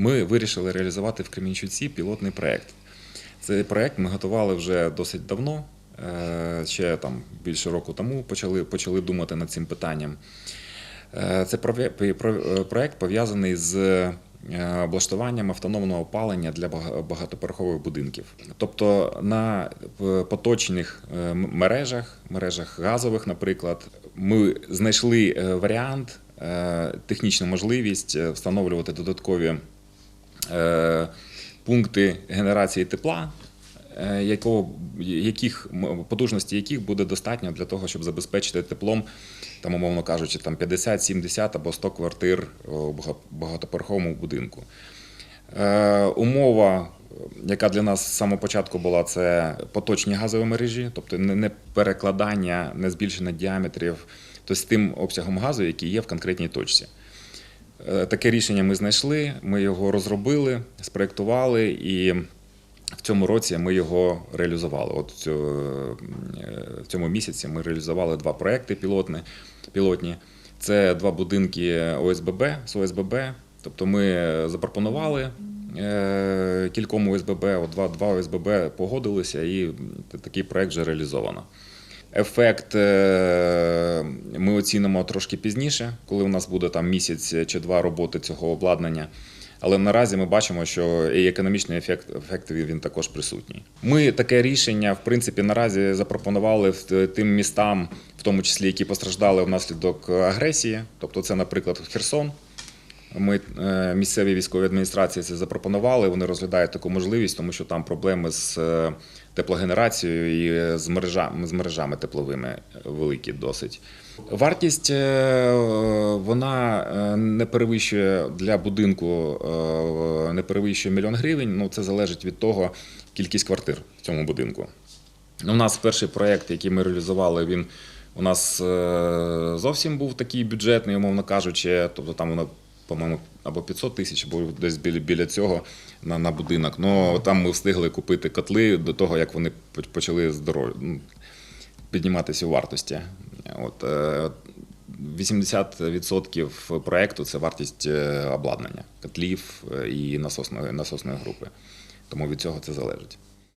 ми вирішили реалізувати в Кремінчуці пілотний проєкт. Цей проєкт ми готували вже досить давно. е, Ще там більше року тому почали, почали думати над цим питанням. Е, Це прове- про- проєкт пов'язаний з е, облаштуванням автономного опалення для бага- багатоповерхових будинків. Тобто на е, поточних е, мережах, мережах газових, наприклад, ми знайшли е, варіант, е, технічну можливість е, встановлювати додаткові е, пункти генерації тепла, е, якого, яких, потужності яких буде достатньо для того, щоб забезпечити теплом, там, умовно кажучи, там 50, 70 або 100 квартир у багатоповерховому будинку. Е, умова, яка для нас з самого початку була, це поточні газові мережі, тобто не перекладання, не збільшення діаметрів, тобто з тим обсягом газу, який є в конкретній точці. Е, Таке рішення ми знайшли, ми його розробили, спроєктували і в цьому році ми його реалізували. От е, в цьому місяці ми реалізували два проекти пілотні. пілотні. Це два будинки ОСББ з ОСББ. Тобто ми запропонували е, кільком ОСББ, от два, два ОСББ погодилися, і такий проект вже реалізовано. Ефект е, ми оцінимо трошки пізніше, коли у нас буде там місяць чи два роботи цього обладнання. Але наразі ми бачимо, що і економічний ефект, ефект він також присутній. Ми таке рішення, в принципі, наразі запропонували тим містам, в тому числі які постраждали внаслідок агресії. Тобто, це, наприклад, Херсон. Ми е, місцеві військові адміністрації це запропонували. Вони розглядають таку можливість, тому що там проблеми з е, теплогенерацією і з мережами, з мережами тепловими великі досить. Вартість е, вона е, не перевищує для будинку, е, не перевищує мільйон гривень. Ну це залежить від того, кількість квартир в цьому будинку. У нас перший проєкт, який ми реалізували, він у нас е, зовсім був такий бюджетний, умовно кажучи. Тобто там воно, по-моєму, або 500 тисяч, або десь біля, біля цього на, на будинок. Ну там ми встигли купити котли до того, як вони почали здоров... підніматися у вартості. От, е, 80% проєкту це вартість е, обладнання, котлів е, і насосної, насосної групи. Тому від цього це залежить.